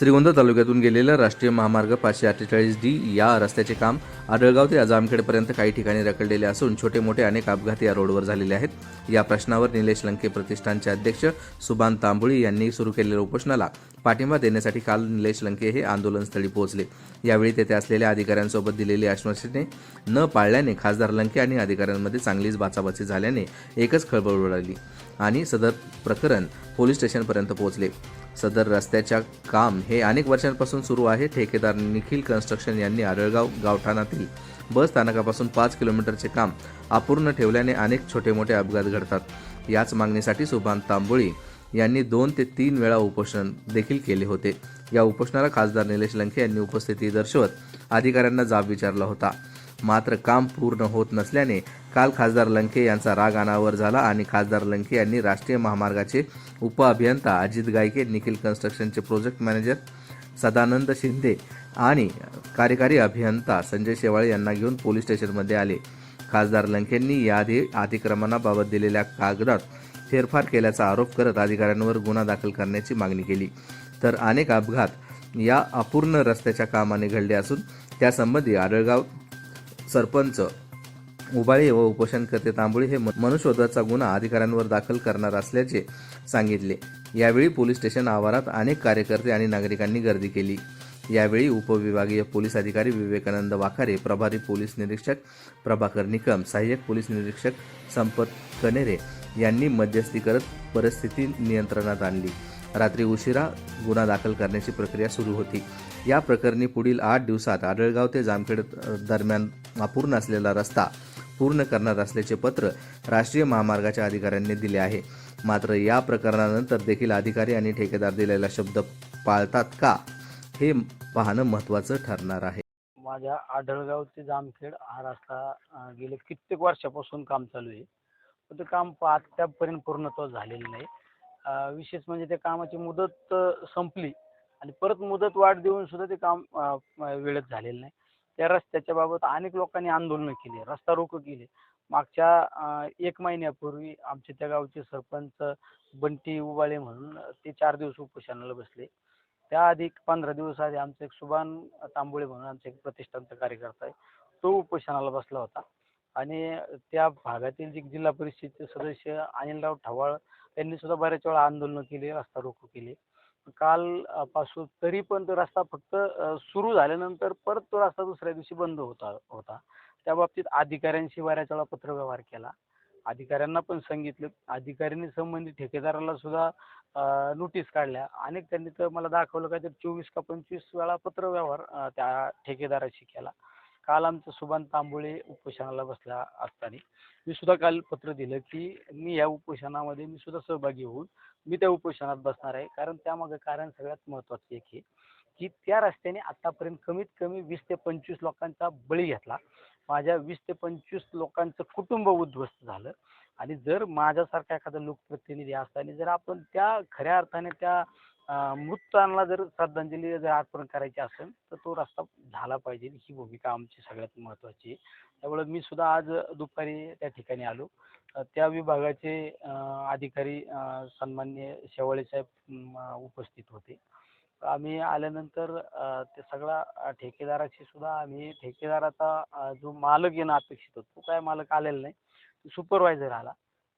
श्रीगोंदा तालुक्यातून गेलेलं राष्ट्रीय महामार्ग पाचशे अठ्ठेचाळीस डी या रस्त्याचे काम आडळगाव ते अजामखेडपर्यंत काही ठिकाणी रखडलेले असून छोटे मोठे अनेक अपघात या रोडवर झालेले आहेत. या प्रश्नावर निलेश लंके प्रतिष्ठानचे अध्यक्ष सुभान तांबुळी यांनी सुरू केलेल्या उपोषणाला पाठिंबा देण्यासाठी काल निलेश लंके हे आंदोलनस्थळी पोहोचले. यावेळी तेथे असलेल्या अधिकाऱ्यांसोबत दिलेली आश्वासने न पाळल्याने खासदार लंके आणि अधिकाऱ्यांमध्ये चांगलीच बाचाबाची झाल्याने एकच खळबळ उडाली आणि सदर प्रकरण पोलीस स्टेशनपर्यंत पोहोचले. सदर रस्त्याच्या काम हे अनेक वर्षांपासून सुरू आहे. ठेकेदार निखिल कन्स्ट्रक्शन यांनी आडळगाव गावठाणातील बस स्थानकापासून पाच किलोमीटरचे काम अपूर्ण ठेवल्याने अनेक छोटे मोठे अपघात घडतात. याच मागणीसाठी सुभान तांबोळी यांनी दोन ते तीन वेळा उपोषण देखील केले होते. या उपोषणाला खासदार निलेश लंके यांनी उपस्थिती दर्शवत अधिकाऱ्यांना जाब विचारला होता. मात्र काम पूर्ण होत नसल्याने काल खासदार लंके यांचा राग अनावर झाला आणि खासदार लंके यांनी राष्ट्रीय महामार्गाचे उपअभियंता अजित गायके निखिल कन्स्ट्रक्शनचे प्रोजेक्ट मॅनेजर सदानंद शिंदे आणि कार्यकारी अभियंता संजय शेवाळे यांना घेऊन पोलीस स्टेशनमध्ये आले. खासदार लंकेंनी याआधी अतिक्रमणाबाबत दिलेल्या कागदात फेरफार केल्याचा आरोप करत अधिकाऱ्यांवर गुन्हा दाखल करण्याची मागणी केली. तर अनेक अपघात या अपूर्ण रस्त्याच्या कामाने घडले असून त्यासंबंधी आडळगाव सरपंच उबाळे व उपोषणकर्ते तांबोळी हे मनुष्यवधाचा गुन्हा अधिकाऱ्यांवर दाखल करणार असल्याचे सांगितले. यावेळी पोलीस स्टेशन आवारात अनेक कार्यकर्ते आणि नागरिकांनी गर्दी केली. यावेळी उपविभागीय पोलीस अधिकारी विवेकानंद वाखारे प्रभारी पोलीस निरीक्षक प्रभाकर निकम सहाय्यक पोलीस निरीक्षक संपत कनेरे यांनी मध्यस्थी करत परिस्थिती नियंत्रणात आणली. रात्री उशिरा गुन्हा दाखल करण्याची प्रक्रिया सुरू होती. या प्रकरणी पुढील आठ दिवसात आडळगाव ते जामखेड दरम्यान अपूर्ण असलेला रस्ता पूर्ण करणार असल्याचे पत्र राष्ट्रीय महामार्गाच्या अधिकाऱ्यांनी दिले आहे. मात्र या प्रकरणानंतर देखील अधिकारी आणि ठेकेदार दिलेला शब्द पाळतात का हे पाहणं महत्त्वाचं ठरणार आहे. माझ्या आढळगाव ते जामखेड हा रस्ता गेले कित्येक वर्षापासून काम चालू आहे. पण ते काम प- पूर्णत्व झालेलं नाही. विशेष म्हणजे त्या कामाची मुदत संपली आणि परत मुदत वाढ देऊन सुद्धा ते काम वेळेत झालेलं नाही. त्या रस्त्याच्या बाबत अनेक लोकांनी आंदोलनं केली रस्ता रोको केले. मागच्या एक महिन्यापूर्वी आमच्या त्या गावचे सरपंच बंटी उबाळे म्हणून ते चार दिवस उपोषणाला बसले. त्याआधी पंधरा दिवस आधी आमचं एक सुभान तांबोळे म्हणून आमचा एक प्रतिष्ठानचा कार्यकर्ता आहे तो उपोषणाला बसला होता. आणि त्या भागातील जे जिल्हा परिषदेचे सदस्य अनिलराव ठवाळ यांनी सुद्धा बऱ्याच वेळा आंदोलनं केली रस्ता रोको केली. काल पासून तरी पण तो रस्ता फक्त सुरू झाल्यानंतर परत तो रस्ता दुसऱ्या दिवशी बंद होता होता. त्या बाबतीत अधिकाऱ्यांशी बऱ्याच वेळा पत्रव्यवहार केला. अधिकाऱ्यांना पण सांगितलं. अधिकाऱ्यांनी संबंधित ठेकेदाराला सुद्धा नोटीस काढल्या. अनेक त्यांनी तर मला दाखवलं काय तर चोवीस का पंचवीस वेळा पत्रव्यवहार त्या ठेकेदाराशी केला. काल आमचं सुभान तांबोळे उपोषणाला बसला असताना. मी सुद्धा काल पत्र दिलं की मी या उपोषणामध्ये मी सुद्धा सहभागी होऊन मी त्या उपोषणात बसणार आहे. कारण त्यामागे कारण सगळ्यात महत्त्वाचं एक आहे की त्या रस्त्याने आतापर्यंत कमीत कमी वीस ते पंचवीस लोकांचा बळी घेतला. माझ्या वीस ते पंचवीस लोकांचं कुटुंब उद्ध्वस्त झालं. आणि जर माझ्यासारखा एखादा लोकप्रतिनिधी असताना जर आपण त्या खऱ्या अर्थाने त्या मृतांना जर श्रद्धांजली जर अर्पण करायची असेल तर तो रस्ता झाला पाहिजे. ही भूमिका आमची सगळ्यात महत्त्वाची आहे. त्यामुळे मी सुद्धा आज दुपारी त्या ठिकाणी आलो. त्या विभागाचे अधिकारी सन्मान्य सन्माननीय शेवाळे साहेब उपस्थित होते. आम्ही आल्यानंतर ते सगळा ठेकेदाराशी सुद्धा आम्ही ठेकेदाराचा जो मालक येणं अपेक्षित होतो तो काय मालक आलेला नाही. सुपरवायझर आला.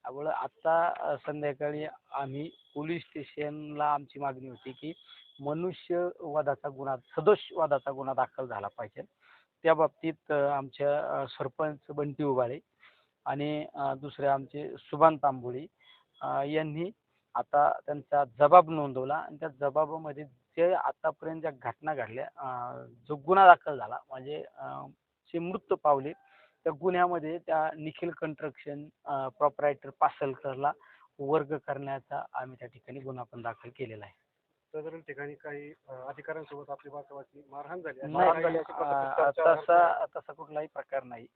त्यामुळं आत्ता संध्याकाळी आम्ही पोलीस स्टेशनला आमची मागणी होती की मनुष्यवादाचा गुन्हा सदोष वादाचा गुन्हा दाखल झाला पाहिजे. त्या बाबतीत आमच्या सरपंच बंटी उबाळे आणि दुसरे आमचे सुभान तांबोळी यांनी आता त्यांचा जबाब नोंदवला आणि त्या जबाबामध्ये जे आतापर्यंत ज्या घटना घडल्या जो गुन्हा दाखल झाला म्हणजे जे मृत पावले त्या गुन्ह्यामध्ये त्या निखिल कन्स्ट्रक्शन प्रॉपरायटर पासलकरला वर्ग करण्याचा आम्ही त्या ठिकाणी गुन्हा पण दाखल केलेला आहे. साधारण ठिकाणी काही अ, अधिकाऱ्यांसोबत आपली वाचावाची मारहाण झाली अशी नाही काही अशी पत्रकात अं, चर्चा तसा तसा कुठलाही प्रकार नाही.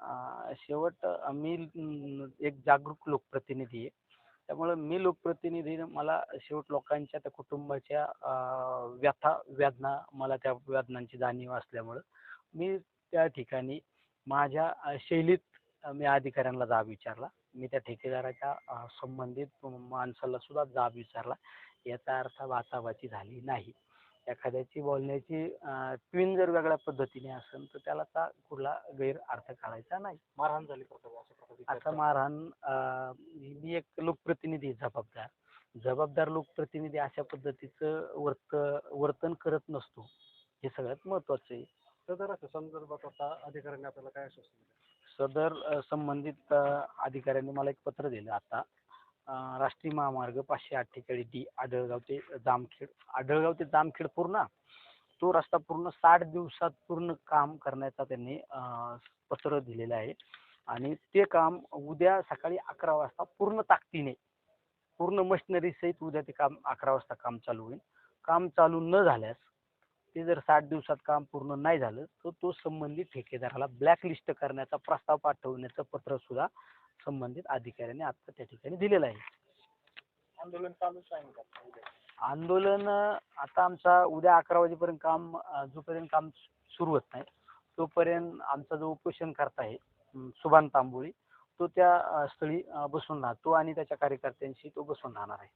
अं, शेवट मी अं, एक जागरूक लोकप्रतिनिधी आहे. त्यामुळं मी लोकप्रतिनिधी मला शेवट लोकांच्या त्या कुटुंबाच्या अं, व्यथा वेदना मला त्या वेदनांची जाणीव असल्यामुळं मी त्या ठिकाणी माझ्या शैलीत मी अधिकाऱ्यांना जाब विचारला. मी त्या ठेकेदाराच्या संबंधित माणसाला सुद्धा जाब विचारला. याचा अर्थ वाचावाची झाली नाही. एखाद्याची बोलण्याची ट्विन जर वेगळ्या पद्धतीने असेल तर त्याला ता कुठला गैर अर्थ काढायचा नाही. मारहाण झाली आता. मारहाण मी एक लोकप्रतिनिधी जबाबदार. जबाबदार लोकप्रतिनिधी अशा पद्धतीचं वर्त वर्तन करत नसतो. हे सगळ्यात महत्वाचं आहे. सदर असं संदर्भात आता अधिकाऱ्यांनी आपल्याला काय आश्वासन दिलं? सदर अ, संबंधित अ, अधिकाऱ्यांनी मला एक पत्र दिलं आता. अ, राष्ट्रीय महामार्ग पाचशे अठ्ठेचाळीस डी आढळगाव ते जामखेड आढळगाव ते जामखेड पूर्ण. तो रस्ता पूर्ण साठ दिवसात पूर्ण काम करण्याचा त्यांनी अ, पत्र दिलेलं आहे. आणि ते काम उद्या सकाळी अकरा वाजता पूर्ण ताकदीने पूर्ण मशिनरी सहित उद्या ते काम अकरा वाजता काम चालू होईल. काम चालू न झाल्यास ते जर साठ दिवसात काम पूर्ण नाही झालं तर तो संबंधित ठेकेदाराला ब्लॅकलिस्ट करण्याचा प्रस्ताव पाठवण्याचं पत्र सुद्धा संबंधित अधिकाऱ्यांनी आता त्या ठिकाणी दिलेलं आहे आंदोलन चालूच का? आंदोलन आता आमचा उद्या अकरा वाजेपर्यंत काम जोपर्यंत काम सुरू होत नाही तोपर्यंत आमचा जो उपोषण करता आहे अं, सुभान तांबोळी तो त्या अं, स्थळी अं, बसून राहतो आणि त्याच्या कार्यकर्त्यांशी तो बसून राहणार आहे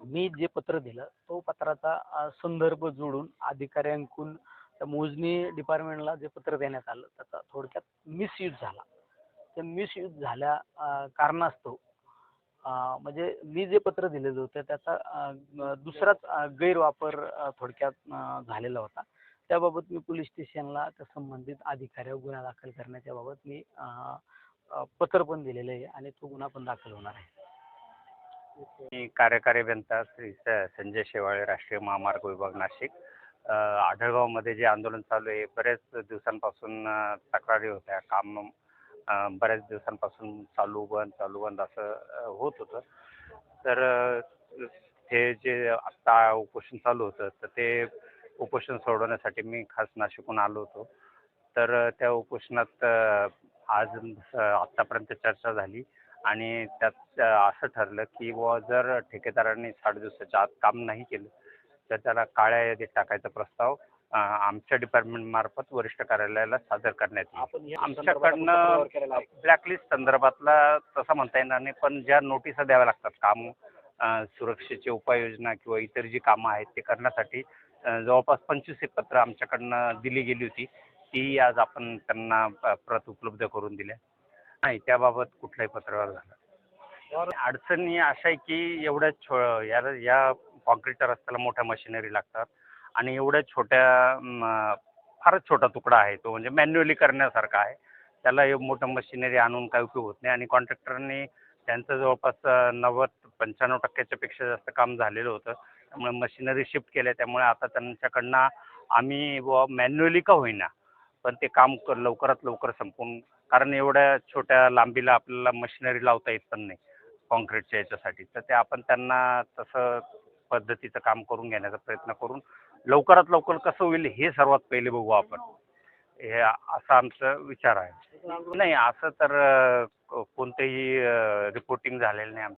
मी जे पत्र दिलं तो पत्राचा संदर्भ जोडून अधिकाऱ्यांकडून त्या मोजणी डिपार्टमेंटला जे पत्र देण्यात आलं त्याचा थोडक्यात मिसयूज झाला. ते मिसयूज झाल्या कारणास्तव म्हणजे मी जे पत्र दिलेलं होतं त्याचा म- दुसराच गैरवापर थोडक्यात झालेला होता. त्याबाबत मी पोलीस स्टेशनला त्या संबंधित अधिकाऱ्यावर गुन्हा दाखल करण्याच्या बाबत मी अं, पत्र पण दिलेलं आहे आणि तो गुन्हा पण दाखल होणार आहे. मी कार्यकारी अभियंता श्री स- संजय शेवाळे राष्ट्रीय महामार्ग विभाग नाशिक. अ, आढळगावमध्ये जे आंदोलन चालू आहे बऱ्याच दिवसांपासून अ, तक्रारी होत्या. काम अ, बऱ्याच दिवसांपासून चालू बंद चालू बंद असं अ, होत होतं. तर अ, हे जे आत्ता उपोषण चालू होतं तर ते उपोषण सोडवण्यासाठी मी खास नाशिकहून आलो होतो. तर अ, त्या उपोषणात अ, आज अ, आत्तापर्यंत चर्चा झाली. आणि त्यात असं ठरलं की बुवा जर ठेकेदारांनी साठ दिवसाच्या आत काम नाही केलं तर त्याला काळ्या यादीत टाकायचा प्रस्ताव आमच्या डिपार्टमेंट मार्फत वरिष्ठ कार्यालयाला सादर करण्यात येईल आमच्याकडनं. ब्लॅकलिस्ट संदर्भातला तसं म्हणता येणार नाही पण ज्या नोटिसा द्याव्या लागतात काम सुरक्षेची उपाययोजना किंवा इतर जी कामं आहेत ते करण्यासाठी जवळपास पंचवीस एक पत्र आमच्याकडनं दिली गेली होती ती आज आपण त्यांना प्रत उपलब्ध करून दिल्या नाही त्याबाबत कुठलाही पत्रव्यवहार झाला अडचणी अशा आहे की एवढ्या छो या या कॉन्क्रीटच्या रस्त्याला मोठ्या मशिनरी लागतात आणि एवढ्या छोट्या फारच छोटा तुकडा आहे तो म्हणजे मॅन्युअली करण्यासारखा आहे. त्याला मोठं मशिनरी आणून काही उपयोग होत नाही आणि कॉन्ट्रॅक्टरनी त्यांचं जवळपास नव्वद पंच्याण्णव टक्क्याच्या पेक्षा जास्त काम झालेलं होतं. त्यामुळे मशिनरी शिफ्ट केल्या त्यामुळे आता त्यांच्याकडनं आम्ही व मॅन्युअली का होईना पण ते काम लवकरात लवकर संपून कारण एवढ्या छोट्या लांबीला आपल्याला मशिनरी लावता येत पण नाही कॉन्क्रीटच्या याच्यासाठी. तर ते आपण त्यांना तसं पद्धतीचं काम करून घेण्याचा प्रयत्न करून लवकरात लवकर कसं होईल हे सर्वात पहिले बघू आपण. हे असा आमचा विचार आहे. नाही असं तर कोणतेही रिपोर्टिंग झालेलं नाही आमचं.